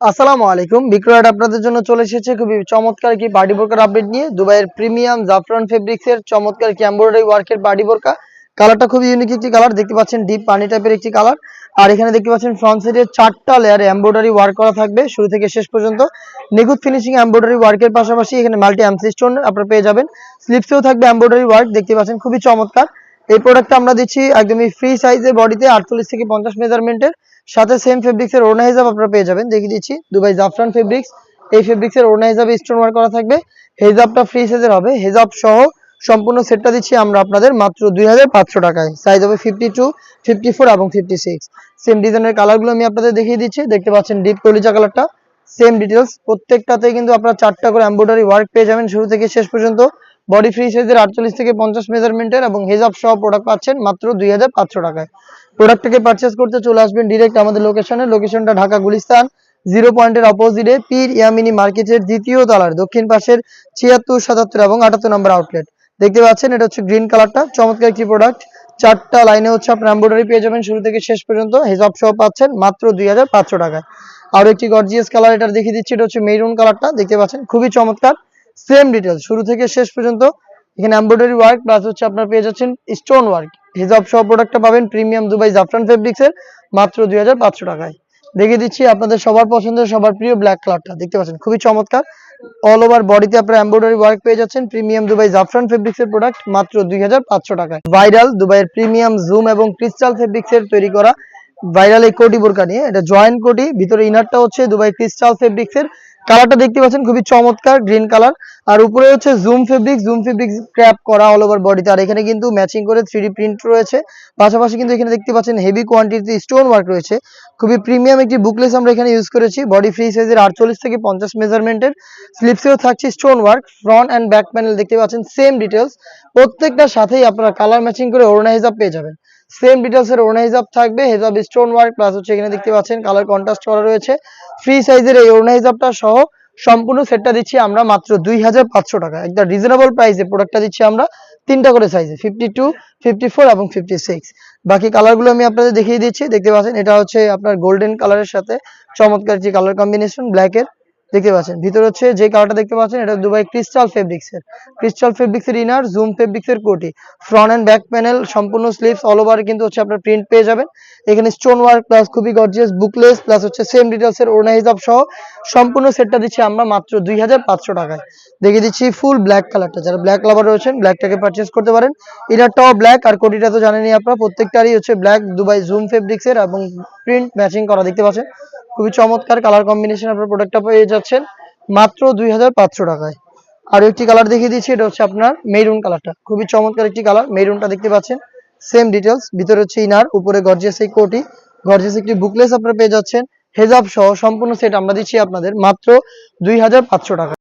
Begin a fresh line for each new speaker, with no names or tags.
আসসালামু আলাইকুম। বিক্রয়াট আপনাদের জন্য চলে এসেছে খুবই চমৎকার কি বাডি বোরকার আপডেট নিয়ে। দুবাইয়ের প্রিমিয়াম জাফরান ফেব্রিক্স এর চমৎকার কি এমব্রয়ডারি ওয়ার্কের বাডি বোরকা। কালারটা খুবই ইউনিক একটি কালার দেখতে পাচ্ছেন ডিপ পানি টাইপের একটি কালার আর এখানে দেখতে পাচ্ছেন ফ্রন্ট সাইডে চারটা লেয়ারে এমব্রয়ডারি ওয়ার্ক করা থাকবে, শুরু থেকে শেষ পর্যন্ত। নিখুঁত ফিনিশিং এমব্রয়ডারি ওয়ার্কের পাশাপাশি এখানে মাল্টি এমসি স্টোন আপনারা পেয়ে যাবেন। স্লিপসেও থাকবে এমব্রয়ডারি ওয়ার্ক দেখতে পাচ্ছেন খুবই চমৎকার। এই প্রোডাক্টটা আমরা দিচ্ছি একদমই ফ্রি সাইজের বডিতে আটচল্লিশ থেকে পঞ্চাশ মেজারমেন্টের সাথে সেম ফেব্রিক্স এর ওড়না হিসাব আপনারা পেয়ে যাবেন। দেখিয়ে দিচ্ছি দুবাই জাফরান ফেব্রিক্স এই ফেব্রিক্স এর ওড়না হিসাবে স্টোন ওয়ার্ক করা থাকবে। হেজাবটা ফ্রি সাইজের হবে। হেজাব সহ সম্পূর্ণ সেটটা দিচ্ছি আমরা আপনাদের মাত্র দুই হাজার পাঁচশো টাকায়। সাইজ হবে ফিফটি টু ফিফটি ফোর এবং ফিফটি সিক্স সেম ডিজাইনের কালারগুলো আমি আপনাদের দেখিয়ে দিচ্ছি। দেখতে পাচ্ছেন ডিপ কলিজা কালারটা সেম ডিটেলস প্রত্যেকটাতে কিন্তু আপনারা চারটা করে এমব্রয়ডারি ওয়ার্ক পেয়ে যাবেন শুরু থেকে শেষ পর্যন্ত। বডি ফ্রি সাইজের আটচল্লিশ থেকে পঞ্চাশ মেজারমেন্টের এবং হেজাব সহ প্রোডাক্ট পাচ্ছেন মাত্র দুই হাজার পাঁচশো টাকায়। প্রোডাক্টটাকে পারচেস করতে চলে আসবেন ডিরেক্ট আমাদের লোকেশনে লোকেশনটা ঢাকা গুলিস্তান জিরো পয়েন্টের অপোজিটে পীর ইয়ামিনী মার্কেটের দ্বিতীয় তলার, দক্ষিণ পাশের ছিয়াত্তর, সাতাত্তর এবং আটাত্তর নম্বর আউটলেট দেখতে পাচ্ছেন, এটা হচ্ছে গ্রিন কালারটা চমৎকার একটি প্রোডাক্ট চারটা লাইনে হচ্ছে আপনার এমব্রয়ডারি পেয়ে যাবেন শুরু থেকে শেষ পর্যন্ত। হেজাব সহ পাচ্ছেন মাত্র দুই হাজার পাঁচশো টাকায়। আরও একটি গর্জিয়াস কালার এটা দেখিয়ে দিচ্ছি, এটা হচ্ছে মেরুন কালারটা দেখতে পাচ্ছেন, খুবই চমৎকার। সেম ডিটেলস শুরু থেকে শেষ পর্যন্ত। এখানে এমব্রয়ডারি ওয়ার্ক প্লাস হচ্ছে আপনার পেয়ে যাচ্ছেন স্টোন ওয়ার্ক হিজাব সহ প্রোডাক্টটা পাবেন প্রিমিয়াম দুবাই জাফরান ফেব্রিক্স এর মাত্র দুই হাজার পাঁচশো টাকায়। দেখিয়ে দিচ্ছি আপনাদের সবার পছন্দের, সবার প্রিয় ব্ল্যাক কালারটা দেখতে পাচ্ছেন, খুবই চমৎকার। অল ওভার বডিতে আপনারা এমব্রয়ডারি ওয়ার্ক পেয়ে যাচ্ছেন প্রিমিয়াম দুবাই জাফরান ফেব্রিক্সের প্রোডাক্ট মাত্র দুই হাজার পাঁচশো টাকায়। ভাইরাল দুবাইয়ের প্রিমিয়াম জুম এবং ক্রিস্টাল ফেব্রিক্স এর তৈরি করা ভাইরাল এই কোটি বোরকা নিয়ে। এটা জয়েন্ট কোটি, ভিতরে ইনারটা হচ্ছে দুবাই ক্রিস্টাল ফেব্রিক্স এর কালারটা দেখতে পাচ্ছেন, খুবই চমৎকার গ্রিন কালার আর উপরে হচ্ছে zoom fabrics zoom fabrics crepe করা অল ওভার বডিতে আর এখানে কিন্তু ম্যাচিং করে থ্রি প্রিন্ট রয়েছে। পাশাপাশি কিন্তু এখানে দেখতে পাচ্ছেন হেভি কোয়ান্টিটিতে স্টোন ওয়ার্ক রয়েছে। খুবই প্রিমিয়াম একটি বুকলেস আমরা এখানে ইউজ করেছি। বডি ফ্রি সাইজের আটচল্লিশ থেকে পঞ্চাশ মেজারমেন্টের স্লিপসেও থাকছে stone work front and back panel দেখতে পাচ্ছেন সেম ডিটেলস প্রত্যেকটার সাথেই আপনারা কালার ম্যাচিং করে ওড়না হিসাব পেয়ে যাবেন। সেম ডিটেলস এর ওড়না হিসাব থাকবে হেজাব স্টোন ওয়ার্ক প্লাস হচ্ছে এখানে দেখতে পাচ্ছেন কালার কন্ট্রাস্ট করা রয়েছে। ফ্রি সাইজের এই ওড়না হিসাবটা সহ সম্পূর্ণ সেটটা দিচ্ছি আমরা মাত্র দুই হাজার পাঁচশো টাকা। একটা রিজনেবল প্রাইসে প্রোডাক্টটা দিচ্ছি আমরা তিনটা করে সাইজে ফিফটি টু ফিফটি ফোর এবং ফিফটি সিক্স বাকি কালারগুলো আমি আপনাদের দেখিয়ে দিচ্ছি, দেখতে পাচ্ছেন, এটা হচ্ছে আপনার গোল্ডেন কালারের সাথে চমৎকার যে কালার কম্বিনেশন ব্ল্যাকের দেখতে পাচ্ছেন। ভিতরে হচ্ছে যে কালারটা দেখতে পাচ্ছেন, এটা দুবাই ক্রিস্টাল ফেব্রিক্স এর। ক্রিস্টাল ফেব্রিক্স এর ইনার জুম ফেব্রিক্স এর কোটি। ফ্রন্ট এন্ড ব্যাক প্যানেল সম্পূর্ণ স্লিভস অল ওভার কিন্তু হচ্ছে আপনার প্রিন্ট পেয়ে যাবেন। এখানে স্টোন ওয়ার্ক প্লাস খুবই গর্জিয়াস বুকলেস প্লাস হচ্ছে সেম ডিটেলস এর ওড়না হিসাব সহ সম্পূর্ণ সেটটা দিচ্ছি আমরা মাত্র দুই হাজার পাঁচশো টাকায়। দেখে দিচ্ছি ফুল ব্ল্যাক কালারটা যারা ব্ল্যাক লাভার রয়েছেন ব্ল্যাকটাকে পারচেস করতে পারেন। ইনারটাও ব্ল্যাক আর কোটিটা তো জানেনই আপনারা, প্রত্যেকটারই হচ্ছে ব্ল্যাক দুবাই জুম ফেব্রিক্স এর এবং প্রিন্ট ম্যাচিং করা, দেখতে পাচ্ছেন? খুবই চমৎকার কালার কম্বিনেশন আপনার প্রোডাক্টটা পেয়ে যাচ্ছেন, মাত্র দুই হাজার পাঁচশো টাকায়। আর একটি কালার দেখিয়ে দিচ্ছি, এটা হচ্ছে আপনার মেরুন কালারটা খুবই চমৎকার একটি কালার মেরুনটা দেখতে পাচ্ছেন। সেম ডিটেলস ভিতরে হচ্ছে ইনার উপরে গর্জিয়াস এই কোটি। গর্জিয়াস একটি বুকলেস আপনারা পেয়ে যাচ্ছেন। হেজাব সহ সম্পূর্ণ সেট আমরা দিচ্ছি আপনাদের, মাত্র দুই হাজার পাঁচশো টাকা